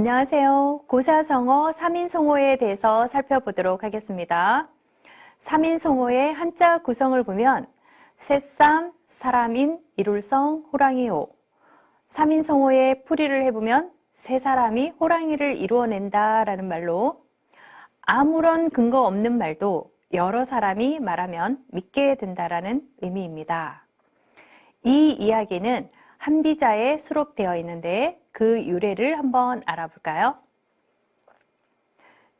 안녕하세요. 고사성어 3인성어에 대해서 살펴보도록 하겠습니다. 3인성어의 한자 구성을 보면 새쌈, 사람인, 이룰성, 호랑이요. 3인성어의 풀이를 해보면 세 사람이 호랑이를 이루어낸다 라는 말로 아무런 근거 없는 말도 여러 사람이 말하면 믿게 된다라는 의미입니다. 이 이야기는 한비자에 수록되어 있는데 그 유래를 한번 알아볼까요?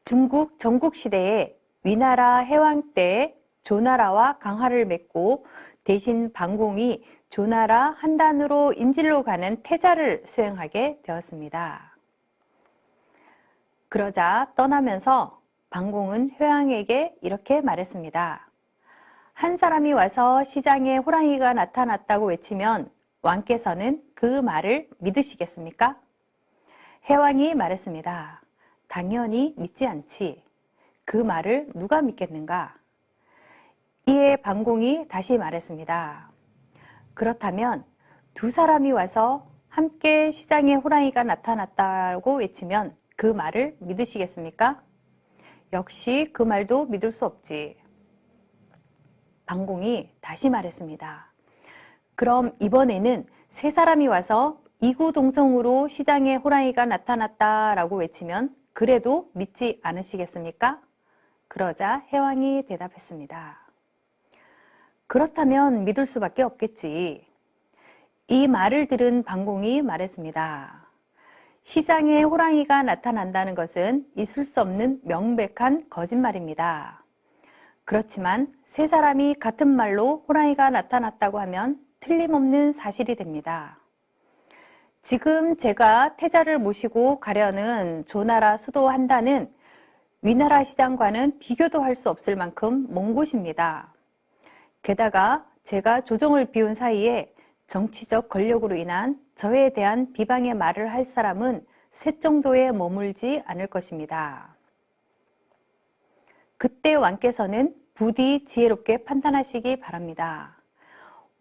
중국 전국시대에 위나라 해왕 때 조나라와 강화를 맺고 대신 방공이 조나라 한단으로 인질로 가는 태자를 수행하게 되었습니다. 그러자 떠나면서 방공은 효양에게 이렇게 말했습니다. 한 사람이 와서 시장에 호랑이가 나타났다고 외치면 왕께서는 그 말을 믿으시겠습니까? 해왕이 말했습니다. 당연히 믿지 않지. 그 말을 누가 믿겠는가? 이에 방공이 다시 말했습니다. 그렇다면 두 사람이 와서 함께 시장에 호랑이가 나타났다고 외치면 그 말을 믿으시겠습니까? 역시 그 말도 믿을 수 없지. 방공이 다시 말했습니다. 그럼 이번에는 세 사람이 와서 이구동성으로 시장에 호랑이가 나타났다라고 외치면 그래도 믿지 않으시겠습니까? 그러자 해왕이 대답했습니다. 그렇다면 믿을 수밖에 없겠지. 이 말을 들은 방공이 말했습니다. 시장에 호랑이가 나타난다는 것은 있을 수 없는 명백한 거짓말입니다. 그렇지만 세 사람이 같은 말로 호랑이가 나타났다고 하면 틀림없는 사실이 됩니다. 지금 제가 태자를 모시고 가려는 조나라 수도 한단은 위나라 시장과는 비교도 할 수 없을 만큼 먼 곳입니다. 게다가 제가 조정을 비운 사이에 정치적 권력으로 인한 저에 대한 비방의 말을 할 사람은 셋 정도에 머물지 않을 것입니다. 그때 왕께서는 부디 지혜롭게 판단하시기 바랍니다.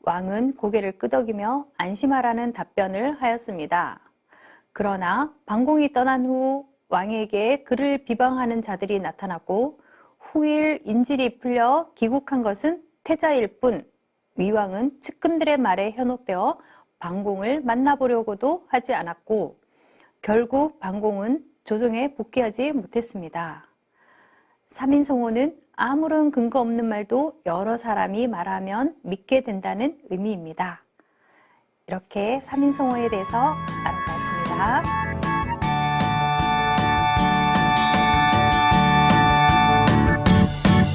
왕은 고개를 끄덕이며 안심하라는 답변을 하였습니다. 그러나 방공이 떠난 후 왕에게 그를 비방하는 자들이 나타났고 후일 인질이 풀려 귀국한 것은 태자일 뿐 위왕은 측근들의 말에 현혹되어 방공을 만나보려고도 하지 않았고 결국 방공은 조정에 복귀하지 못했습니다. 3인성호는 아무런 근거 없는 말도 여러 사람이 말하면 믿게 된다는 의미입니다. 이렇게 3인성호에 대해서 알아봤습니다.